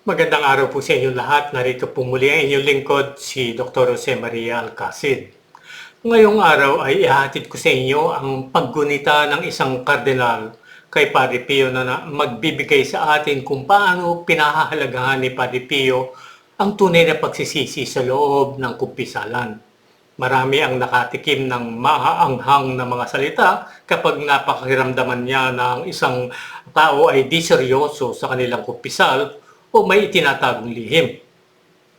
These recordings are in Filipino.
Magandang araw po sa inyong lahat. Narito po muli ang inyong lingkod, si Dr. Jose Maria Alcacid. Ngayong araw ay ihatid ko sa inyo ang paggunita ng isang kardinal kay Padre Pio na, magbibigay sa atin kung paano pinahahalagahan ni Padre Pio ang tunay na pagsisisi sa loob ng kumpisalan. Marami ang nakatikim ng maaanghang na mga salita kapag napakahiramdaman niya na ang isang tao ay di seryoso sa kanilang kumpisal o may itinatagong lihim.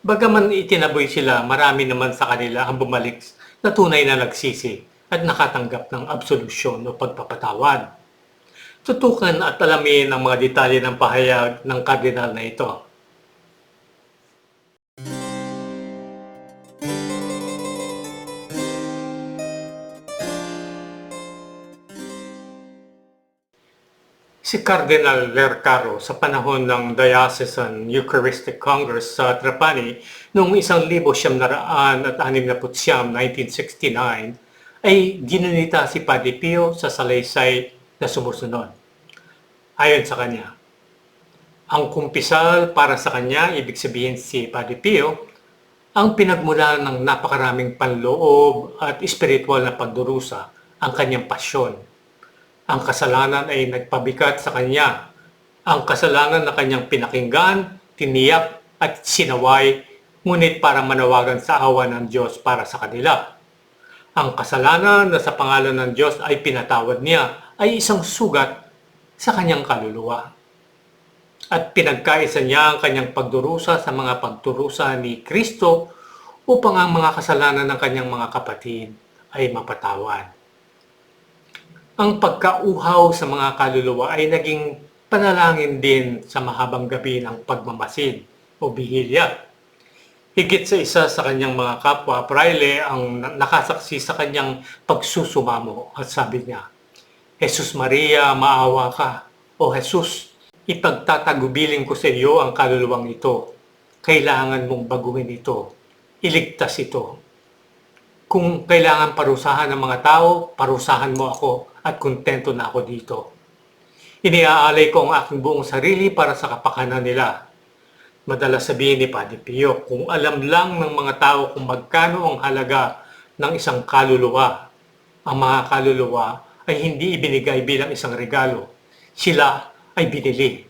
Bagaman itinaboy sila, marami naman sa kanila ang bumalik na tunay na nagsisi at nakatanggap ng absolusyon o pagpapatawad. Tutukan at alamin ang mga detalye ng pahayag ng kardinal na ito. Si Cardinal Lercaro sa panahon ng Diocesan Eucharistic Congress sa Trapani noong 1969, 1969 ay ginunita si Padre Pio sa salaysay na sumusunod. Ayon sa kanya, ang kumpisal para sa kanya, ibig sabihin si Padre Pio, ang pinagmula ng napakaraming panloob at espiritual na pagdurusa ang kanyang pasyon ang kasalanan ay nagpabigat sa kanya. Ang kasalanan na kanyang pinakinggan, tiniyak at sinaway, ngunit para manawagan sa awa ng Diyos para sa kanila. Ang kasalanan na sa pangalan ng Diyos ay pinatawad niya ay isang sugat sa kanyang kaluluwa. At pinagkaisa niya ang kanyang pagdurusa sa mga pagturusa ni Kristo upang ang mga kasalanan ng kanyang mga kapatid ay mapatawad ang pagkauhaw sa mga kaluluwa ay naging panalangin din sa mahabang gabi ng pagmamasid o bihilya. Higit sa isa sa kanyang mga kapwa, Praile ang nakasaksi sa kanyang pagsusumamo at sabi niya, Jesus Maria, maawa ka. O Jesus, ipagtatagubilin ko sa iyo ang kaluluwang ito. Kailangan mong baguhin ito. Iligtas ito. Kung kailangan parusahan ng mga tao, parusahan mo ako at kontento na ako dito. Iniaalay ko ang aking buong sarili para sa kapakanan nila. Madalas sabihin ni Padre Pio, kung alam lang ng mga tao kung magkano ang halaga ng isang kaluluwa, ang mga kaluluwa ay hindi ibinigay bilang isang regalo. Sila ay binili.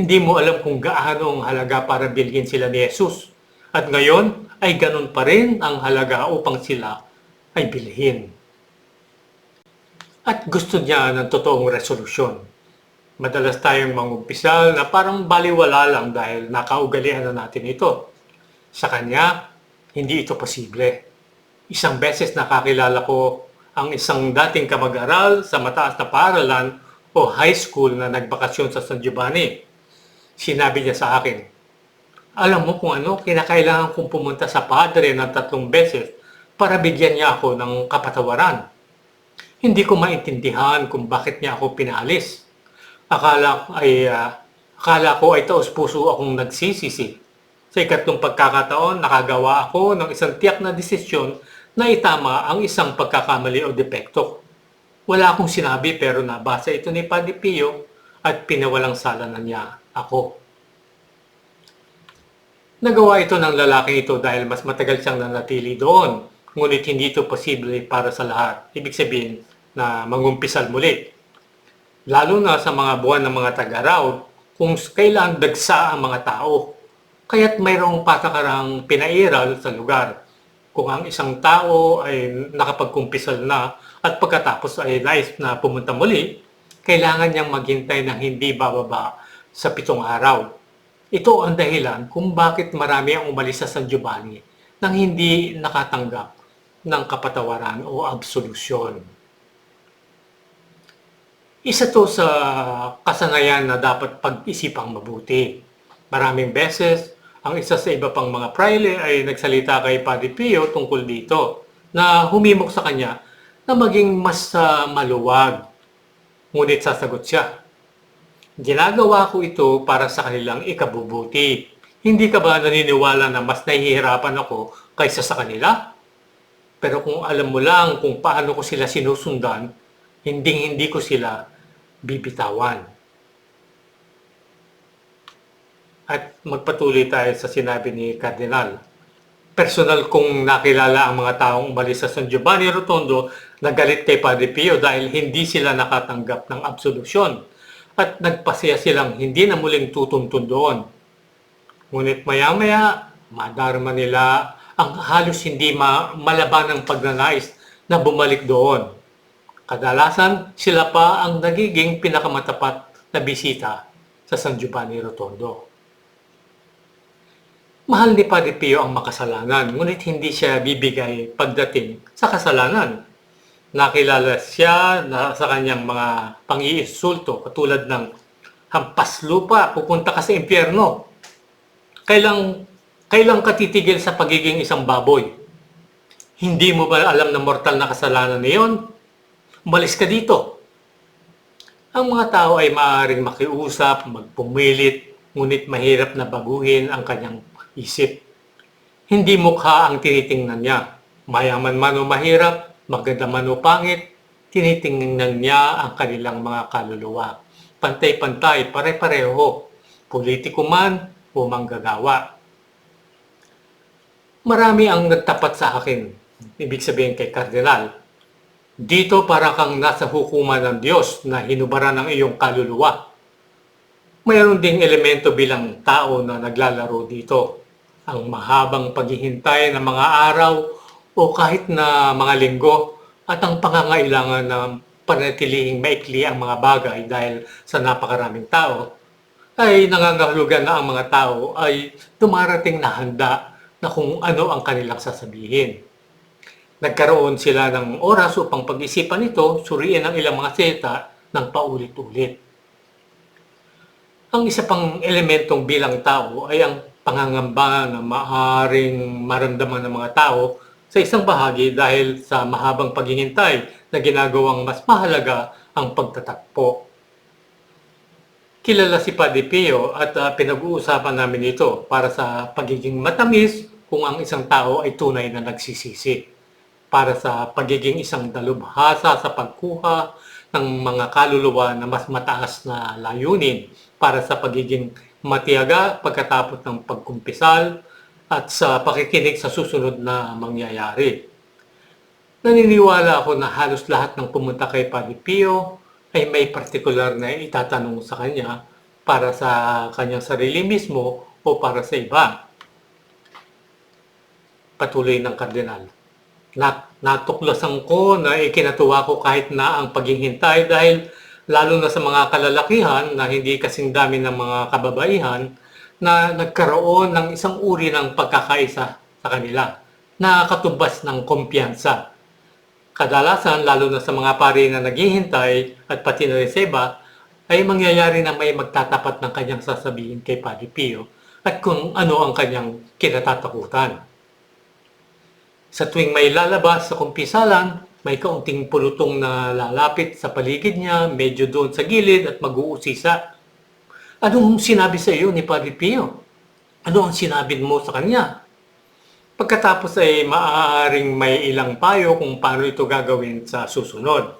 Hindi mo alam kung gaano ang halaga para bilhin sila ni Jesus. At ngayon ay ganun pa rin ang halaga upang sila ay bilhin at gusto niya ng totoong resolusyon. Madalas tayong mangumpisal na parang baliwala lang dahil nakaugalian na natin ito. Sa kanya, hindi ito posible. Isang beses nakakilala ko ang isang dating kamag-aral sa mataas na paaralan o high school na nagbakasyon sa San Giovanni. Sinabi niya sa akin, alam mo kung ano, kinakailangan kong pumunta sa padre ng tatlong beses para bigyan niya ako ng kapatawaran hindi ko maintindihan kung bakit niya ako pinalis. Akala ko ay uh, akala ko ay taos puso akong nagsisisi. Sa ikatlong pagkakataon, nakagawa ako ng isang tiyak na desisyon na itama ang isang pagkakamali o depekto. Wala akong sinabi pero nabasa ito ni Padre Pio at pinawalang sala na niya ako. Nagawa ito ng lalaking ito dahil mas matagal siyang nanatili doon. Ngunit hindi ito posible para sa lahat. Ibig sabihin, na mangumpisal muli. Lalo na sa mga buwan ng mga tag-araw kung kailan dagsa ang mga tao. Kaya't mayroong patakarang pinairal sa lugar. Kung ang isang tao ay nakapagkumpisal na at pagkatapos ay nais na pumunta muli, kailangan niyang maghintay ng hindi bababa sa pitong araw. Ito ang dahilan kung bakit marami ang umalis sa San Giovanni nang hindi nakatanggap ng kapatawaran o absolusyon. Isa to sa kasanayan na dapat pag-isipang mabuti. Maraming beses, ang isa sa iba pang mga praile ay nagsalita kay Padre Pio tungkol dito na humimok sa kanya na maging mas uh, maluwag. Ngunit sasagot siya, Ginagawa ko ito para sa kanilang ikabubuti. Hindi ka ba naniniwala na mas nahihirapan ako kaysa sa kanila? Pero kung alam mo lang kung paano ko sila sinusundan, hindi hindi ko sila bibitawan. at magpatuloy tayo sa sinabi ni Cardinal. Personal kong nakilala ang mga taong umalis sa San Giovanni Rotondo na galit kay Padre Pio dahil hindi sila nakatanggap ng absolusyon at nagpasaya silang hindi na muling tutuntun doon. Ngunit maya-maya, madarma nila ang halos hindi ma- malaban ng pagnanais na bumalik doon. Kadalasan, sila pa ang nagiging pinakamatapat na bisita sa San Giovanni Rotondo. Mahal ni Padre Pio ang makasalanan, ngunit hindi siya bibigay pagdating sa kasalanan. Nakilala siya na sa kanyang mga pang-iinsulto katulad ng hampas lupa, pupunta ka sa impyerno. Kailang, kailang ka titigil sa pagiging isang baboy? Hindi mo ba alam na mortal na kasalanan na iyon? Umalis ka dito. Ang mga tao ay maaaring makiusap, magpumilit, ngunit mahirap na baguhin ang kanyang isip. Hindi mukha ang tinitingnan niya. Mayaman man o mahirap, maganda man o pangit, tinitingnan niya ang kanilang mga kaluluwa. Pantay-pantay, pare-pareho. Politiko man o manggagawa. Marami ang nagtapat sa akin, ibig sabihin kay Kardinal. Dito para kang nasa hukuman ng Diyos na hinubaran ng iyong kaluluwa. Mayroon ding elemento bilang tao na naglalaro dito. Ang mahabang paghihintay ng mga araw o kahit na mga linggo at ang pangangailangan na panatilihing maikli ang mga bagay dahil sa napakaraming tao ay nangangahulugan na ang mga tao ay dumarating na handa na kung ano ang kanilang sasabihin. Nagkaroon sila ng oras upang pag-isipan ito, suriin ang ilang mga seta ng paulit-ulit. Ang isa pang elementong bilang tao ay ang pangangamba na maaring maramdaman ng mga tao sa isang bahagi dahil sa mahabang paghihintay na ginagawang mas mahalaga ang pagtatakpo. Kilala si Padre Pio at uh, pinag-uusapan namin ito para sa pagiging matamis kung ang isang tao ay tunay na nagsisisi para sa pagiging isang dalubhasa sa pagkuha ng mga kaluluwa na mas mataas na layunin para sa pagiging matiyaga pagkatapos ng pagkumpisal at sa pakikinig sa susunod na mangyayari. Naniniwala ako na halos lahat ng pumunta kay Padre Pio ay may partikular na itatanong sa kanya para sa kanyang sarili mismo o para sa iba. Patuloy ng kardinal nat natuklasan ko na ikinatuwa ko kahit na ang paghihintay dahil lalo na sa mga kalalakihan na hindi kasing dami ng mga kababaihan na nagkaroon ng isang uri ng pagkakaisa sa kanila na katubas ng kumpiyansa. Kadalasan, lalo na sa mga pari na naghihintay at pati na sa iba, ay mangyayari na may magtatapat ng kanyang sasabihin kay Padre Pio at kung ano ang kanyang kinatatakutan. Sa tuwing may lalabas sa kumpisalan, may kaunting pulutong na lalapit sa paligid niya, medyo doon sa gilid at mag-uusisa. Anong sinabi sa iyo ni Padre Pio? Ano ang sinabi mo sa kanya? Pagkatapos ay maaaring may ilang payo kung paano ito gagawin sa susunod.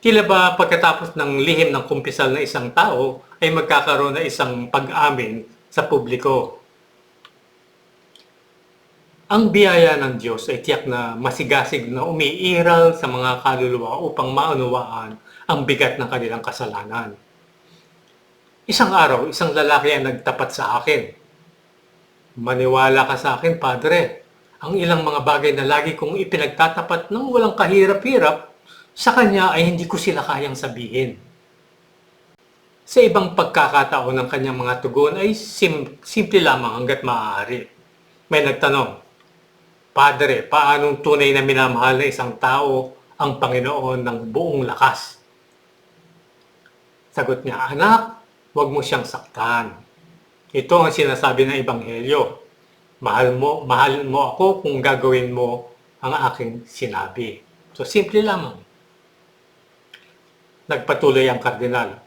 Tila ba pagkatapos ng lihim ng kumpisal na isang tao ay magkakaroon na isang pag-amin sa publiko ang biyaya ng Diyos ay tiyak na masigasig na umiiral sa mga kaluluwa upang maunawaan ang bigat ng kanilang kasalanan. Isang araw, isang lalaki ang nagtapat sa akin. Maniwala ka sa akin, Padre. Ang ilang mga bagay na lagi kong ipinagtatapat ng walang kahirap-hirap, sa kanya ay hindi ko sila kayang sabihin. Sa ibang pagkakataon ng kanyang mga tugon ay sim- simple lamang hanggat maaari. May nagtanong, Padre, paanong tunay na minamahal na isang tao ang Panginoon ng buong lakas? Sagot niya, anak, huwag mo siyang saktan. Ito ang sinasabi ng Ebanghelyo. Mahal mo, mahal mo ako kung gagawin mo ang aking sinabi. So, simple lamang. Nagpatuloy ang kardinal.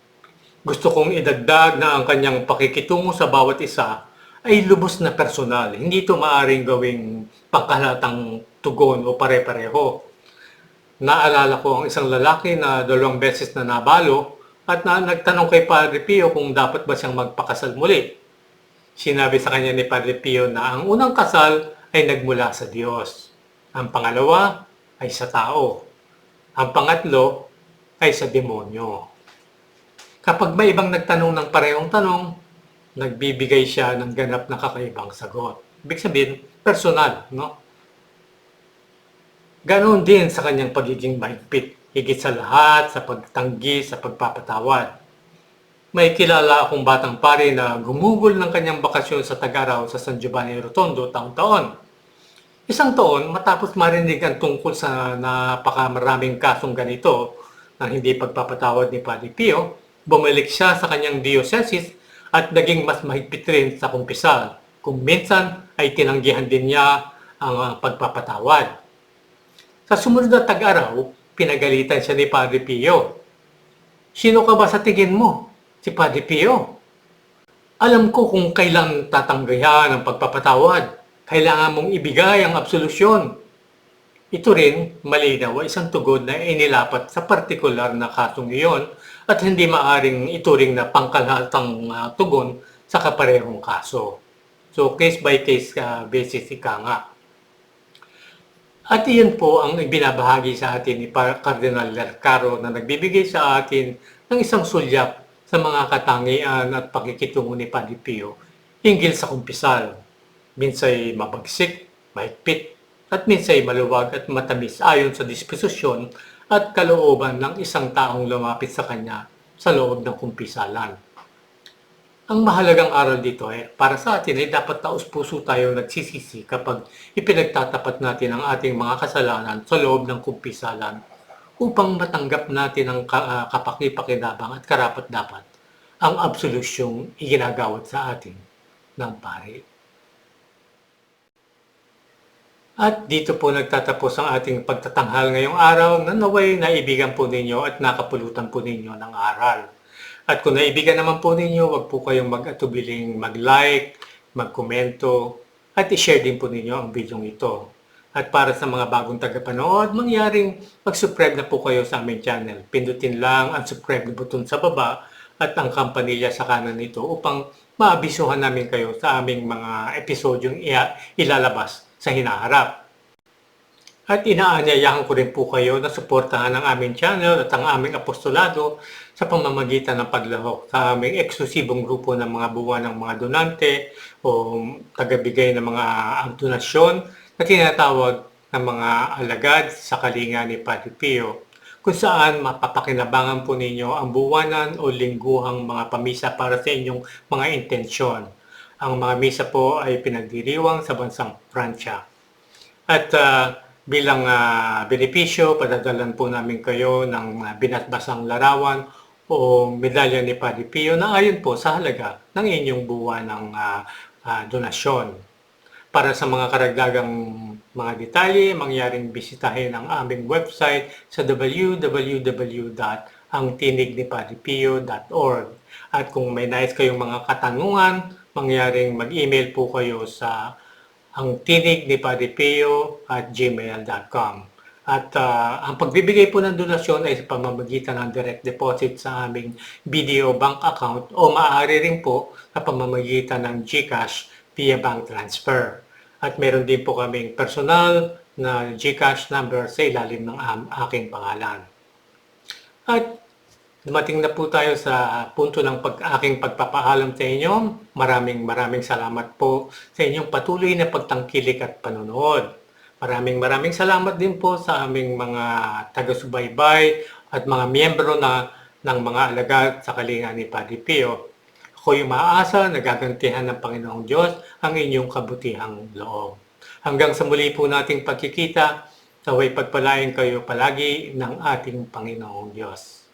Gusto kong idagdag na ang kanyang pakikitungo sa bawat isa ay lubos na personal. Hindi ito maaring gawing pangkalatang tugon o pare-pareho. Naalala ko ang isang lalaki na dalawang beses na nabalo at na nagtanong kay Padre Pio kung dapat ba siyang magpakasal muli. Sinabi sa kanya ni Padre Pio na ang unang kasal ay nagmula sa Diyos. Ang pangalawa ay sa tao. Ang pangatlo ay sa demonyo. Kapag may ibang nagtanong ng parehong tanong, nagbibigay siya ng ganap na kakaibang sagot. Ibig sabihin, personal, no? Ganon din sa kanyang pagiging mahigpit, higit sa lahat, sa pagtanggi, sa pagpapatawad. May kilala akong batang pare na gumugol ng kanyang bakasyon sa Tagaraw sa San Giovanni Rotondo taon-taon. Isang taon, matapos marinig ang tungkol sa napakamaraming kasong ganito na hindi pagpapatawad ni Padre Pio, bumalik siya sa kanyang diocese at naging mas mahigpit rin sa kumpisal. Kung minsan ay tinanggihan din niya ang ah, pagpapatawad. Sa sumunod na tag-araw, pinagalitan siya ni Padre Pio. Sino ka ba sa tingin mo? Si Padre Pio. Alam ko kung kailan tatanggayan ang pagpapatawad. Kailangan mong ibigay ang absolusyon. Ito rin, malinaw, isang tugon na inilapat sa partikular na kasong iyon at hindi maaring ituring na pangkalahatang ah, tugon sa kaparehong kaso. So, case by case uh, basis ika nga. At iyan po ang ibinabahagi sa atin ni Cardinal Lercaro na nagbibigay sa atin ng isang sulyap sa mga katangian at pakikitungo ni Padre Pio hinggil sa kumpisal. Minsay mabagsik, mahigpit, at minsay maluwag at matamis ayon sa disposisyon at kalooban ng isang taong lumapit sa kanya sa loob ng kumpisalan. Ang mahalagang aral dito ay para sa atin ay dapat taos puso tayo nagsisisi kapag ipinagtatapat natin ang ating mga kasalanan sa loob ng kumpisalan upang matanggap natin ang ah, kapaki-pakinabang at karapat-dapat ang absolusyong iginagawad sa atin ng pari. At dito po nagtatapos ang ating pagtatanghal ngayong araw na naway naibigan po ninyo at nakapulutan po ninyo ng aral. At kung naibigan naman po ninyo, wag po kayong mag-atubiling mag-like, mag-komento, at i-share din po ninyo ang video ito. At para sa mga bagong tagapanood, mangyaring mag-subscribe na po kayo sa aming channel. Pindutin lang ang subscribe na button sa baba at ang kampanilya sa kanan nito upang maabisuhan namin kayo sa aming mga episodyong ilalabas sa hinaharap. At inaanyayahan ko rin po kayo na suportahan ang aming channel at ang aming apostolado sa pamamagitan ng paglahok sa aming eksklusibong grupo ng mga buwan ng mga donante o tagabigay ng mga donasyon na tinatawag ng mga alagad sa kalinga ni Padre Pio kung saan mapapakinabangan po ninyo ang buwanan o lingguhang mga pamisa para sa inyong mga intensyon. Ang mga misa po ay pinagdiriwang sa bansang Pransya. At ah, bilang ah, benepisyo, padadalan po namin kayo ng ah, binatbasang larawan o medalya ni Padre Pio na ayon po sa halaga ng inyong buwan ng ah, ah, donasyon. Para sa mga karagdagang mga detalye, mangyaring bisitahin ang aming website sa www.angtinignipadrepio.org. At kung may nais kayong mga katanungan, mangyaring mag-email po kayo sa ang tinig ni Padre Pio at gmail.com. At ah, ang pagbibigay po ng donasyon ay sa pamamagitan ng direct deposit sa aming video bank account o maaari rin po sa pamamagitan ng GCash via bank transfer. At meron din po kaming personal na GCash number sa ilalim ng aking pangalan. At dumating na po tayo sa punto ng pag aking pagpapaalam sa inyo. Maraming maraming salamat po sa inyong patuloy na pagtangkilik at panonood. Maraming maraming salamat din po sa aming mga taga-subaybay at mga miyembro na ng mga alagad sa kalinga ni Padre Pio. Ako'y umaasa na gagantihan ng Panginoong Diyos ang inyong kabutihang loob. Hanggang sa muli po nating pagkikita, naway pagpalain kayo palagi ng ating Panginoong Diyos.